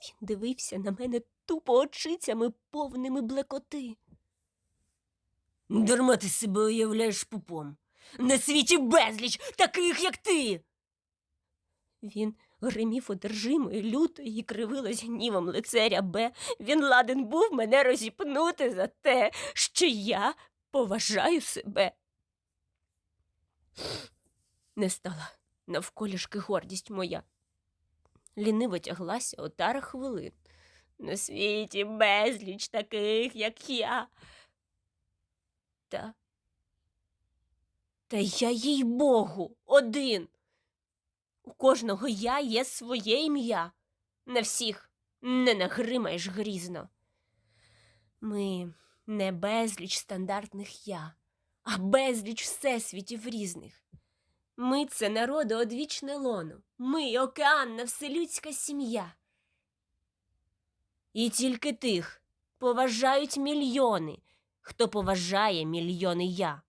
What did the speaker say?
Він дивився на мене тупо очицями повними блекоти. Дарма ти себе уявляєш пупом. На світі безліч таких, як ти. Він гримів одержимо і люто і кривилось гнівом лицаря Б. Він ладен був мене розіпнути за те, що я поважаю себе. Не стала навколішки гордість моя. Ліниво тяглася отара хвилин. На світі безліч таких, як я. Та. Та я їй Богу, один. У кожного я є своє ім'я. На всіх не нагримаєш грізно. Ми не безліч стандартних я, а безліч всесвітів різних. Ми це народу одвічне лоно, ми океанна вселюдська сім'я. І тільки тих поважають мільйони, хто поважає мільйони я.